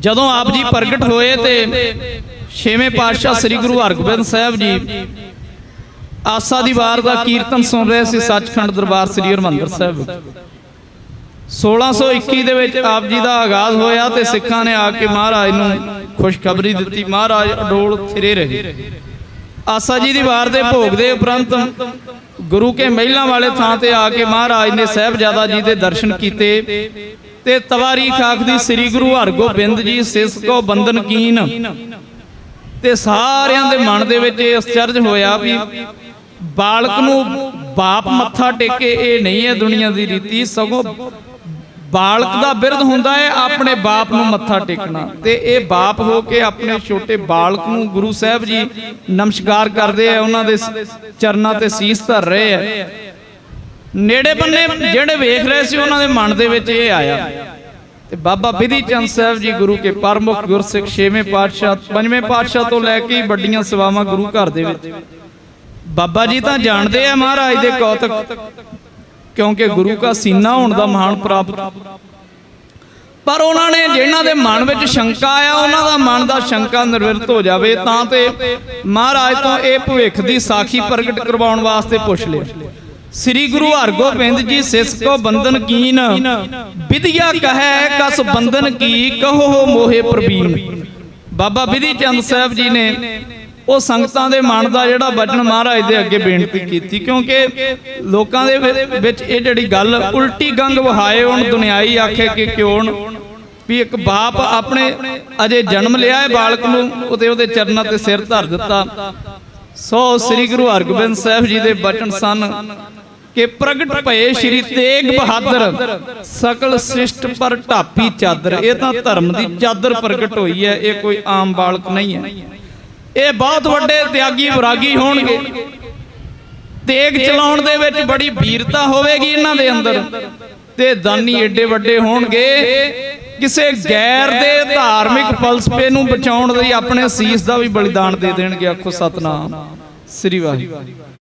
ਜਦੋਂ ਆਪ ਜੀ ਪ੍ਰਗਟ ਹੋਏ ਤੇ ਛੇਵੇਂ ਪਾਤਸ਼ਾਹ ਸ੍ਰੀ ਗੁਰੂ ਹਰਗੋਬਿੰਦ ਸਾਹਿਬ ਜੀ ਆਸਾ ਦੀ ਵਾਰ ਦਾ ਕੀਰਤਨ ਸੁਣ ਰਹੇ ਸੀ ਸੱਚਖੰਡ ਦਰਬਾਰ ਸ੍ਰੀ ਹਰਿਮੰਦਰ ਸਾਹਿਬ ਵਿੱਚ। 1621 ਦੇ ਵਿੱਚ ਆਪ ਜੀ ਦਾ ਆਗਾਜ਼ ਹੋਇਆ ਤੇ ਸਿੱਖਾਂ ਨੇ ਆ ਕੇ ਮਹਾਰਾਜ ਨੂੰ ਖੁਸ਼ਖਬਰੀ ਦਿੱਤੀ। ਮਹਾਰਾਜ ਅਡੋਲ ਥਿਰੇ ਰਹੇ। ਆਸਾ ਜੀ ਦੀ ਵਾਰ ਦੇ ਭੋਗ ਦੇ ਉਪਰੰਤ ਗੁਰੂ ਕੇ ਮਹਿਲਾਂ ਵਾਲੇ ਥਾਂ ਤੇ ਆ ਕੇ ਮਹਾਰਾਜ ਨੇ ਸਹਿਬਜ਼ਾਦਾ ਜੀ ਦੇ ਦਰਸ਼ਨ ਕੀਤੇ। ਤੇ ਤਵਾਰੀਖ ਆਖਦੀ ਸ੍ਰੀ ਗੁਰੂ ਹਰਗੋਬਿੰਦ ਜੀ, ਸਿਸ ਕੋ ਬੰਦਨ ਕੀਨ। ਤੇ ਸਾਰਿਆਂ ਦੇ ਮਨ ਦੇ ਵਿੱਚ ਇਹ ਅਸਚਰਜ ਹੋਇਆ ਵੀ ਬਾਲਕ ਨੂੰ ਬਾਪ ਮੱਥਾ ਟੇਕੇ, ਇਹ ਨਹੀਂ ਹੈ ਦੁਨੀਆ ਦੀ ਰੀਤੀ, ਸਗੋਂ ਬਾਲਕ ਦਾ ਬਿਰਧ ਹੁੰਦਾ ਹੈ ਆਪਣੇ ਬਾਪ ਨੂੰ ਮੱਥਾ ਟੇਕਣਾ। ਤੇ ਇਹ ਬਾਪ ਹੋ ਕੇ ਆਪਣੇ ਛੋਟੇ ਬਾਲਕ ਨੂੰ ਗੁਰੂ ਸਾਹਿਬ ਜੀ ਨਮਸਕਾਰ ਕਰਦੇ ਆ, ਉਹਨਾਂ ਦੇ ਚਰਨਾਂ ਤੇ ਸੀਸ ਧਰ ਰਹੇ ਆ। ਨੇੜੇ ਬੰਨੇ ਜਿਹੜੇ ਵੇਖ ਰਹੇ ਸੀ ਉਹਨਾਂ ਦੇ ਮਨ ਦੇ ਵਿੱਚ ਇਹ ਆਇਆ। ਤੇ ਬਾਬਾ ਬਿਧੀ ਚੰਦ ਸਾਹਿਬ ਜੀ ਗੁਰੂ ਕੇ ਪਰਮੁਖ ਗੁਰਸਿੱਖ ਛੇਵੇਂ ਪਾਤਸ਼ਾਹ, ਪੰਜਵੇਂ ਪਾਤਸ਼ਾਹ ਤੋਂ ਲੈ ਕੇ ਵੱਡੀਆਂ ਸੇਵਾਵਾਂ ਗੁਰੂ ਘਰ ਦੇ ਵਿੱਚ। ਬਾਬਾ ਜੀ ਤਾਂ ਜਾਣਦੇ ਆ ਮਹਾਰਾਜ ਦੇ ਕੌਤਕ, ਕਿਉਂਕਿ ਗੁਰੂ ਕਾ ਸੀਨਾ ਹੋਣ ਦਾ ਮਹਾਨ ਪ੍ਰਾਪਤ। ਪਰ ਉਹਨਾਂ ਨੇ ਜਿਹਨਾਂ ਦੇ ਮਨ ਵਿੱਚ ਸ਼ੰਕਾ ਆਇਆ, ਉਹਨਾਂ ਦਾ ਮਨ ਦਾ ਸ਼ੰਕਾ ਨਿਰਵਿਰਤ ਹੋ ਜਾਵੇ ਤਾਂ ਤੇ ਮਹਾਰਾਜ ਤੋਂ ਇਹ ਭਵਿੱਖ ਦੀ ਸਾਖੀ ਪ੍ਰਗਟ ਕਰਵਾਉਣ ਵਾਸਤੇ ਪੁੱਛ ਲਿਆ। ਸ੍ਰੀ ਗੁਰੂ ਹਰਗੋਬਿੰਦ ਜੀ ਸਿਸ ਕੋ ਬੰਧਨ ਕੀਨ। ਵਿਦਿਆ ਕਹੈ ਕਸ ਬੰਧਨ ਕੀ ਕਹੋ ਮੋਹਿ ਪ੍ਰਵੀਨ। ਬਾਬਾ ਵਿਧੀ ਚੰਦ ਸਾਹਿਬ ਜੀ ਨੇ ਉਹ ਸੰਗਤਾਂ ਦੇ ਮਨ ਦਾ ਜਿਹੜਾ ਵਚਨ ਮਹਾਰਾਜ ਦੇ ਅੱਗੇ ਬੇਨਤੀ ਕੀਤੀ ਕਿਉਂਕਿ ਲੋਕਾਂ ਦੇ ਵਿੱਚ ਇਹ ਜਿਹੜੀ ਗੱਲ ਉਲਟੀ ਗੰਗ ਵਹਾਏ ਹੁਣ ਦੁਨਿਆਈ ਆਖੇ ਕਿ ਕਿਉਂ ਵੀ ਇੱਕ ਬਾਪ ਆਪਣੇ ਅਜੇ ਜਨਮ ਲਿਆ ਹੈ ਬਾਲਕ ਨੂੰ ਉਹਦੇ ਉਹਦੇ ਚਰਨਾਂ ਤੇ ਸਿਰ ਧਰ ਦਿੱਤਾ। ਸੋ ਸ੍ਰੀ ਗੁਰੂ ਹਰਗੋਬਿੰਦ ਸਾਹਿਬ ਜੀ ਦੇ ਬਚਨ ਸਨ। ਕਿ ਪ੍ਰਗਟ ਭਏ ਸ਼੍ਰੀ ਤੇਗ ਬਹਾਦਰ। ਸਕਲ ਸ੍ਰਿਸ਼ਟ ਪਰ ਢਾਪੀ ਚਾਦਰ। ਇਹ ਤਾਂ ਧਰਮ ਦੀ ਚਾਦਰ ਪ੍ਰਗਟ ਹੋਈ ਹੈ, ਇਹ ਕੋਈ ਆਮ ਬਾਲਕ ਨਹੀਂ ਹੈ। ਇਹ ਬਹੁਤ ਵੱਡੇ ਤਿਆਗੀ ਵਿਰਾਗੀ ਹੋਣਗੇ। ਤੇਗ ਚਲਾਉਣ ਦੇ ਵਿੱਚ ਬੜੀ ਵੀਰਤਾ ਹੋਵੇਗੀ ਇਹਨਾਂ ਦੇ ਅੰਦਰ। ਤੇ ਦਾਨੀ ਏਡੇ ਵੱਡੇ ਹੋਣਗੇ। ਕਿਸੇ ਗੈਰ ਦੇ ਧਾਰਮਿਕ ਫਲਸਫੇ ਨੂੰ ਬਚਾਉਣ ਲਈ ਆਪਣੇ ਸੀਸ ਦਾ ਵੀ ਬਲੀਦਾਨ ਦੇ ਦੇਣਗੇ। ਆਖੋ ਸਤਨਾਮ। ਸ੍ਰੀ ਵਾਹਿਗੁਰੂ।